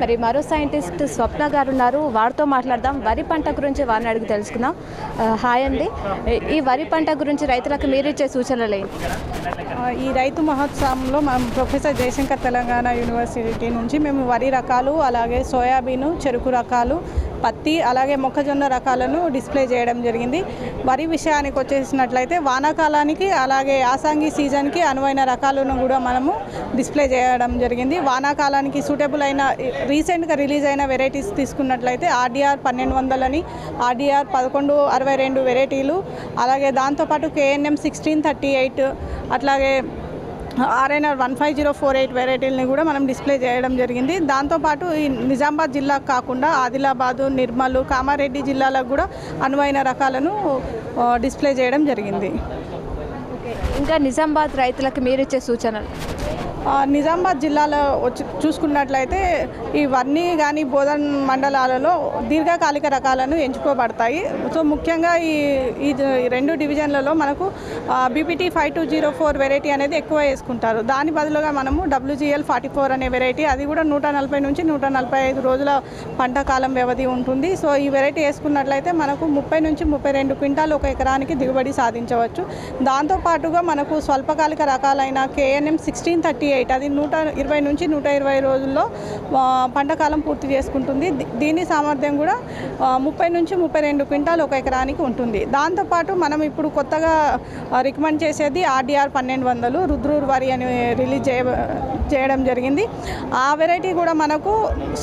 మరి మరో సైంటిస్ట్ స్వప్న గారు ఉన్నారు. వారితో మాట్లాడదాం. వరి పంట గురించి వారిని అడిగి తెలుసుకుందాం. హాయ్ అండి. ఈ వరి పంట గురించి రైతులకు మీరు ఇచ్చే సూచనలు ఈ రైతు మహోత్సవంలో మనం ప్రొఫెసర్ జయశంకర్ తెలంగాణ యూనివర్సిటీ నుంచి మేము వరి రకాలు అలాగే సోయాబీన్ చెరుకు రకాలు పత్తి అలాగే మొక్కజొన్న రకాలను డిస్ప్లే చేయడం జరిగింది. వరి విషయానికి వచ్చేసినట్లయితే వానాకాలానికి అలాగే యాసంగి సీజన్కి అనువైన రకాలను కూడా మనము డిస్ప్లే చేయడం జరిగింది. వానాకాలానికి సూటబుల్ అయిన రీసెంట్గా రిలీజ్ అయిన వెరైటీస్ తీసుకున్నట్లయితే ఆర్డీఆర్ పన్నెండు వందలని ఆర్డీఆర్ పదకొండు అరవై రెండు వెరైటీలు అలాగే దాంతోపాటు కేఎన్ఎం సిక్స్టీన్ థర్టీ ఎయిట్ అట్లాగే RNR one five zero four eight వెరైటీలని కూడా మనం డిస్ప్లే చేయడం జరిగింది. దాంతోపాటు ఈ నిజామాబాద్ జిల్లా కాకుండా ఆదిలాబాదు నిర్మల్ కామారెడ్డి జిల్లాలకు కూడా అనువైన రకాలను డిస్ప్లే చేయడం జరిగింది. ఇంకా నిజామాబాద్ రైతులకు మీరు ఇచ్చే సూచనలు? నిజామాబాద్ జిల్లాలో వచ్చి చూసుకున్నట్లయితే ఈ కానీ బోధన్ మండలాలలో దీర్ఘకాలిక రకాలను ఎంచుకోబడతాయి. సో ముఖ్యంగా ఈ ఈ ఈ రెండు డివిజన్లలో మనకు BPT five two zero four variety అనేది ఎక్కువ వేసుకుంటారు. దాని బదులుగా మనము డబ్ల్యూజీఎల్ ఫార్టీ ఫోర్ అనే వెరైటీ అది కూడా నూట నలభై నుంచి నూట నలభై ఐదు రోజుల పంట కాలం వ్యవధి ఉంటుంది. సో ఈ వెరైటీ వేసుకున్నట్లయితే మనకు ముప్పై నుంచి ముప్పై రెండు క్వింటాలు ఒక ఎకరానికి దిగుబడి సాధించవచ్చు. దాంతోపాటుగా మనకు స్వల్పకాలిక రకాలైన కేఎన్ఎం సిక్స్టీన్ థర్టీ ఎయిట్ అది నూట ఇరవై నుంచి నూట ఇరవై రోజుల్లో పంటకాలం పంట కాలం పూర్తి చేసుకుంటుంది. దీని సామర్థ్యం కూడా ముప్పై నుంచి ముప్పై రెండు క్వింటాల్ ఒక ఎకరానికి ఉంటుంది. దాంతోపాటు మనం ఇప్పుడు కొత్తగా రికమెండ్ చేసేది ఆర్డీఆర్ పన్నెండు వందలు రుద్రూర్ వరి అని రిలీజ్ చేయ చేయడం జరిగింది. ఆ వెరైటీ కూడా మనకు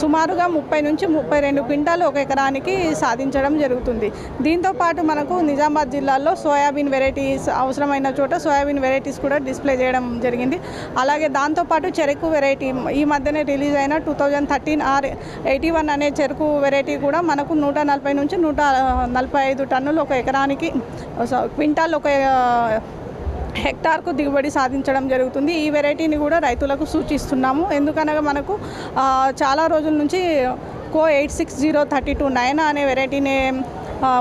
సుమారుగా ముప్పై నుంచి ముప్పై రెండు క్వింటాలు ఒక ఎకరానికి సాధించడం జరుగుతుంది. దీంతో పాటు మనకు నిజామాబాద్ జిల్లాలో సోయాబీన్ వెరైటీస్ అవసరమైన చోట సోయాబీన్ వెరైటీస్ కూడా డిస్ప్లే చేయడం జరిగింది. అలాగే దాంతోపాటు చెరుకు వెరైటీ ఈ మధ్యనే రిలీజ్ అయిన two thousand thirteen R eighty one అనే చెరుకు వెరైటీ కూడా మనకు నూట నలభై నుంచి నూట నలభై ఐదు టన్నులు ఒక ఎకరానికి క్వింటాల్ ఒక హెక్టార్కు దిగుబడి సాధించడం జరుగుతుంది. ఈ వెరైటీని కూడా రైతులకు సూచిస్తున్నాము. ఎందుకనగా మనకు చాలా రోజుల నుంచి Co eight six zero thirty two nine అనే వెరైటీని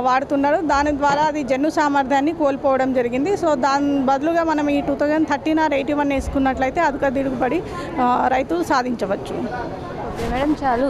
వాడుతున్నారు. దాని ద్వారా అది జన్ను సామర్థ్యాన్ని కోల్పోవడం జరిగింది. సో దాని బదులుగా మనం ఈ two thousand thirteen R eighty one వేసుకున్నట్లయితే అధిక దిగుబడి రైతు సాధించవచ్చు. మేడం చాలు.